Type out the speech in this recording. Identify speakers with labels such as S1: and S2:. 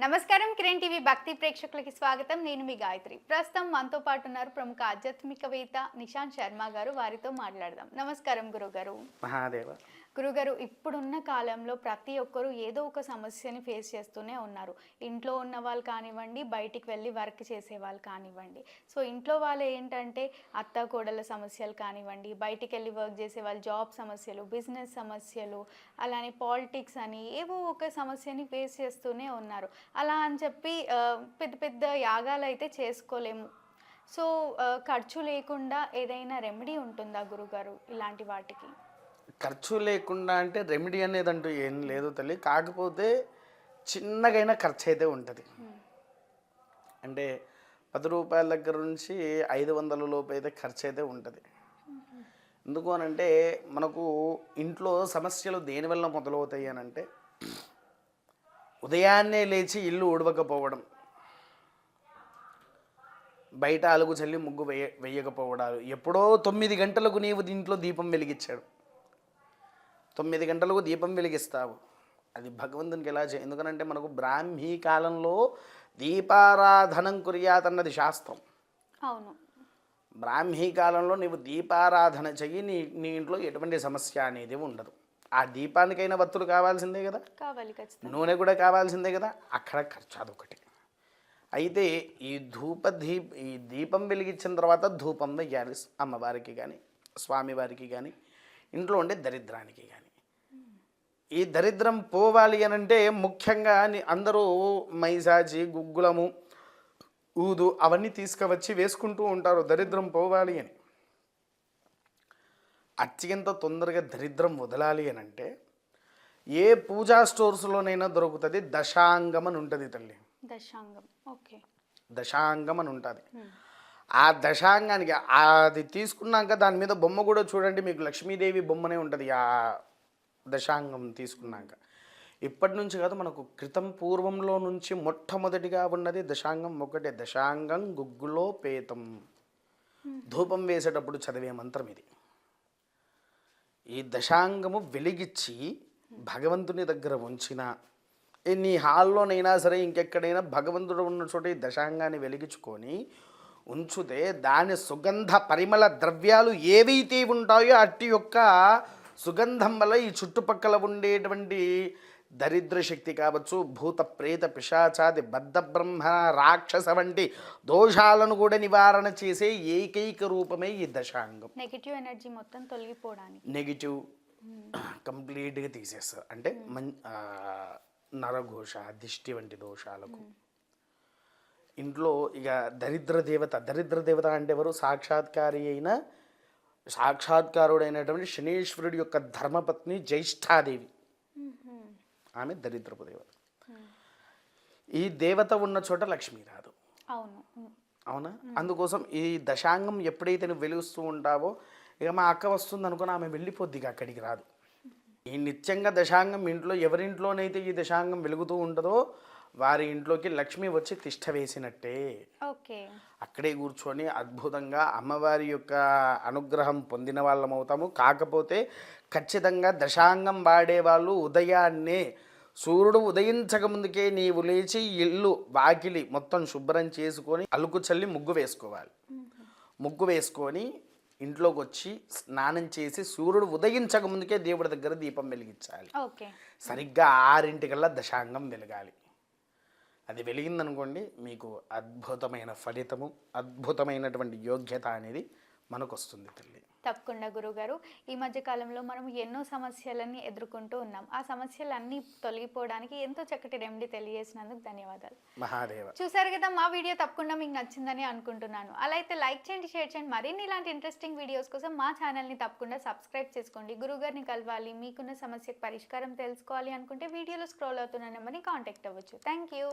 S1: నమస్కారం కిరణ్ టీవీ భక్తి ప్రేక్షకులకి స్వాగతం. నేను మీ గాయత్రి. ప్రస్తుతం మనతో పాటు ఉన్నారు ప్రముఖ ఆధ్యాత్మికవేత్త నిశాంత్ శర్మ గారు. వారితో మాట్లాడదాం. నమస్కారం గురుగారు.
S2: మహాదేవ.
S1: గురుగారు ఇప్పుడున్న కాలంలో ప్రతి ఒక్కరూ ఏదో ఒక సమస్యని ఫేస్ చేస్తూనే ఉన్నారు. ఇంట్లో ఉన్న వాళ్ళు కానివ్వండి బయటికి వెళ్ళి వర్క్ చేసే వాళ్ళు కానివ్వండి. సో ఇంట్లో వాళ్ళు ఏంటంటే అత్త కోడల సమస్యలు కానివ్వండి బయటికి వెళ్ళి వర్క్ చేసే వాళ్ళు జాబ్ సమస్యలు బిజినెస్ సమస్యలు అలానే పాలిటిక్స్ అని ఏవో ఒక సమస్యని ఫేస్ చేస్తూనే ఉన్నారు. అలా అని చెప్పి పెద్ద పెద్ద యాగాలు అయితే చేసుకోలేము. సో ఖర్చు లేకుండా ఏదైనా రెమెడీ ఉంటుందా గురుగారు ఇలాంటి వాటికి?
S2: ఖర్చు లేకుండా అంటే రెమెడీ అనేది అంటూ ఏం లేదు తల్లి. కాకపోతే చిన్నగైనా ఖర్చు అయితే ఉంటుంది. అంటే పది రూపాయల దగ్గర నుంచి ఐదు వందల లోపు అయితే ఖర్చు అయితే ఉంటుంది. ఎందుకు అనంటే మనకు ఇంట్లో సమస్యలు దేనివల్ల మొదలవుతాయి అని అంటే ఉదయాన్నే లేచి ఇల్లు ఉడవకపోవడం బయట అలుగు చల్లి ముగ్గు వేయ వేయకపోవడాలు. ఎప్పుడో తొమ్మిది గంటలకు నీవు దీంట్లో దీపం వెలిగించాడు. తొమ్మిది గంటలకు దీపం వెలిగిస్తావు. అది భగవంతునికి ఎలా చే ఎందుకనంటే మనకు బ్రాహ్మీ కాలంలో దీపారాధనం కుర్యాత్ అన్నది శాస్త్రం.
S1: అవును.
S2: బ్రాహ్మీ కాలంలో నీవు దీపారాధన చెయ్యి నీ నీ ఇంట్లో ఎటువంటి సమస్య అనేది ఉండదు. ఆ దీపానికైనా వత్తులు కావాల్సిందే కదా?
S1: కావాలి
S2: నూనె కూడా కావాల్సిందే కదా? అక్కడ ఖర్చు అదొకటి. అయితే ఈ ధూప దీప్ ఈ దీపం వెలిగించిన తర్వాత ధూపం వెయ్యాలి అమ్మవారికి కానీ స్వామివారికి కానీ ఇంట్లో ఉండే దరిద్రానికి కానీ ఈ దరిద్రం పోవాలి అని అంటే ముఖ్యంగా అందరూ మైసాచి గుగ్గులము ఊదు అవన్నీ తీసుకువచ్చి వేసుకుంటూ ఉంటారు దరిద్రం పోవాలి అని. అత్యంత తొందరగా దరిద్రం వదలాలి అని అంటే ఏ పూజా స్టోర్స్లోనైనా దొరుకుతుంది దశాంగం అని ఉంటుంది తల్లి.
S1: దశాంగం. ఓకే.
S2: దశాంగం అని ఉంటుంది. ఆ దశాంగానికి అది తీసుకున్నాక దాని మీద బొమ్మ కూడా చూడండి మీకు లక్ష్మీదేవి బొమ్మనే ఉంటుంది ఆ దశాంగం తీసుకున్నాక. ఇప్పటి నుంచి కాదు మనకు క్రితం పూర్వంలో నుంచి మొట్టమొదటిగా ఉన్నది దశాంగం ఒకటే దశాంగం గుగ్గులో పేతం. ధూపం వేసేటప్పుడు చదివే మంత్రం ఇది. ఈ దశాంగము వెలిగిచ్చి భగవంతుని దగ్గర ఉంచిన నీ హాల్లోనైనా సరే ఇంకెక్కడైనా భగవంతుడు ఉన్న చోట ఈ దశాంగాన్ని వెలిగించుకొని ఉంచుతే దాని సుగంధ పరిమళ ద్రవ్యాలు ఏవైతే ఉంటాయో అట్టి యొక్క సుగంధం వల్ల ఈ చుట్టుపక్కల ఉండేటువంటి దరిద్ర శక్తి కావచ్చు భూత ప్రేత పిశాచాది బద్ధ బ్రహ్మ రాక్షస వంటి దోషాలను కూడా నివారణ చేసే ఏకైక రూపమే ఈ దశాంగం.
S1: నెగిటివ్ ఎనర్జీ మొత్తం తొలగిపోవడానికి.
S2: నెగిటివ్ కంప్లీట్గా తీసేస్తారు అంటే మన్ ఆ, నరఘోష దిష్టి వంటి దోషాలకు. ఇంట్లో ఇక దరిద్ర దేవత దరిద్ర దేవత అంటే ఎవరు? సాక్షాత్కారి అయిన సాక్షాత్కారుడైనటువంటి శనీశ్వరుడి యొక్క ధర్మపత్ని జ్యేష్ఠాదేవి. ఆమె దరిద్రపు దేవత. ఈ దేవత ఉన్న చోట లక్ష్మీ రాదు.
S1: అవును.
S2: అవునా? అందుకోసం ఈ దశాంగం ఎప్పుడైతే నువ్వు వెలుగుస్తూ ఉంటావో ఇక మా అక్క వస్తుంది అనుకుని ఆమె వెళ్ళిపోద్ది ఇక అక్కడికి రాదు. ఈ నిత్యంగా దశాంగం ఇంట్లో ఎవరింట్లోనైతే ఈ దశాంగం వెలుగుతూ ఉంటుందో వారి ఇంట్లోకి లక్ష్మి వచ్చి తిష్ట వేసినట్టే.
S1: ఓకే.
S2: అక్కడే కూర్చొని అద్భుతంగా అమ్మవారి యొక్క అనుగ్రహం పొందిన వాళ్ళం అవుతాము. కాకపోతే ఖచ్చితంగా దశాంగం వాడేవాళ్ళు ఉదయాన్నే సూర్యుడు ఉదయించక ముందుకే నీవు లేచి ఇల్లు వాకిలి మొత్తం శుభ్రం చేసుకొని అలుకు చల్లి ముగ్గు వేసుకోవాలి. ముగ్గు వేసుకొని ఇంట్లోకి వచ్చి స్నానం చేసి సూర్యుడు ఉదయించక ముందుకే దేవుడి దగ్గర దీపం వెలిగించాలి.
S1: ఓకే.
S2: సరిగ్గా ఆరింటికల్లా దశాంగం వెలగాలి. అది వెలిగిందనుకోండి మీకు అద్భుతమైన ఫలితము అద్భుతమైనటువంటి యోగ్యత అనేది మనకు వస్తుంది తల్లి.
S1: తప్పకుండా గురుగారు. ఈ మధ్య కాలంలో మనం ఎన్నో సమస్యలని ఎదుర్కొంటూ ఉన్నాం. ఆ సమస్యలన్నీ తొలగిపోవడానికి ఎంతో చక్కటి రెమెడీ తెలియజేసినందుకు ధన్యవాదాలు.
S2: మహాదేవ.
S1: చూసారు కదా మా వీడియో తప్పకుండా మీకు నచ్చిందని అనుకుంటున్నాను. అలా అయితే లైక్ చేయండి షేర్ చేయండి. మరిన్ని ఇలాంటి ఇంట్రెస్టింగ్ వీడియోస్ కోసం మా ఛానల్ని తప్పకుండా సబ్స్క్రైబ్ చేసుకోండి. గురుగారిని కలవాలి మీకున్న సమస్యకు పరిష్కారం తెలుసుకోవాలి అనుకుంటే వీడియోలో స్క్రోల్ అవుతున్న నెంబర్ని కాంటాక్ట్ అవ్వచ్చు. Thank you